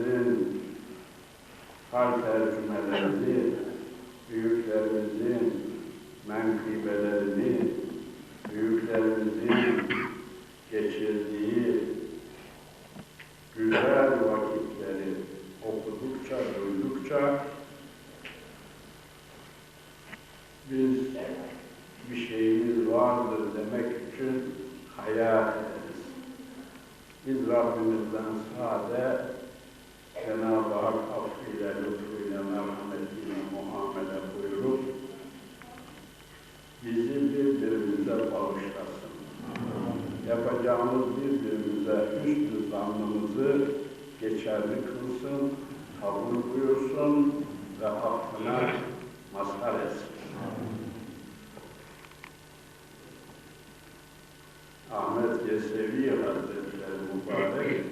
büyüklerimizin hal tercümelerini, büyüklerimizin menkıbelerini, büyüklerimizin geçirdiği güzel vakitleri okudukça, duydukça biz bir şeyimiz vardır demek için hayal ederiz. Biz Rabbimizden sade Yapacağımız birbirimize hüsnü zannımızı geçerli kılsın, kabul buyursun ve hakkına mazhar etsin. Ahmet Yesevi Hazretleri mübarek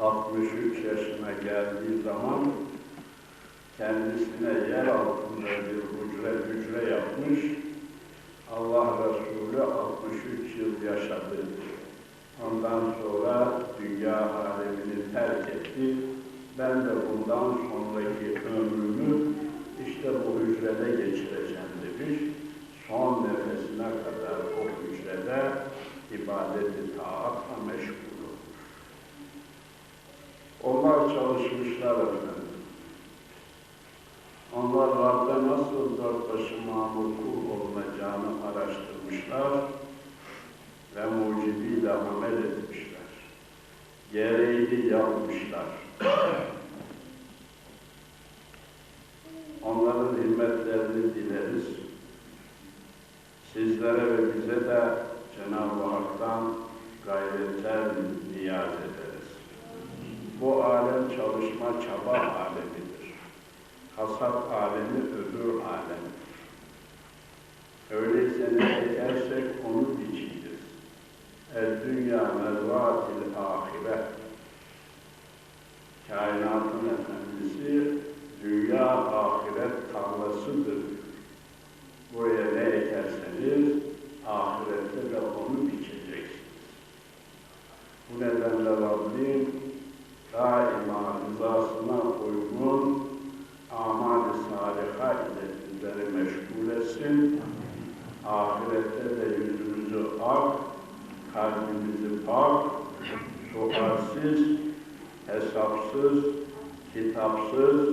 63 yaşına geldiği zaman kendisine yer altında bir hücre hücre yapmış. Allah Resulü 63 yıl yaşadı. Ondan sonra dünya alemini terk etti. Ben de bundan sonraki ömrümü işte bu hücrede geçireceğim demiş. Son nefesine kadar o hücrede ibadet-i taatla meşgul olmuş. Onlar çalışmışlar efendim. Onlar Rab'be nasıl dört başı mamur kul olunacağını araştırmışlar Gereğini yapmışlar. Onların himmetlerini dileriz. Sizlere ve bize de Cenab-ı Hak'tan gayretler niyaz ederiz. Bu alem çalışma çaba alemidir. Hasat alemi öbür alemidir. Öyleyse ne ekersek onu biçeceğiz. El dünya mezvatil ahiret. Kainatın efendisi dünya ahiret tarlasıdır. Buraya ne ekerseniz ahirette de onu biçeceksiniz. Bu nedenle Rabbim daima rızasına uygun amal-i saliha ile bizleri meşgul etsin. Ahirette de yüzümüzü ak, kalbimizi pak, sualsiz, hesapsız, kitapsız,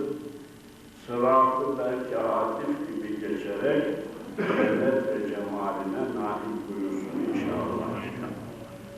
sıratı belki hatif gibi geçerek cennet ve cemaline nail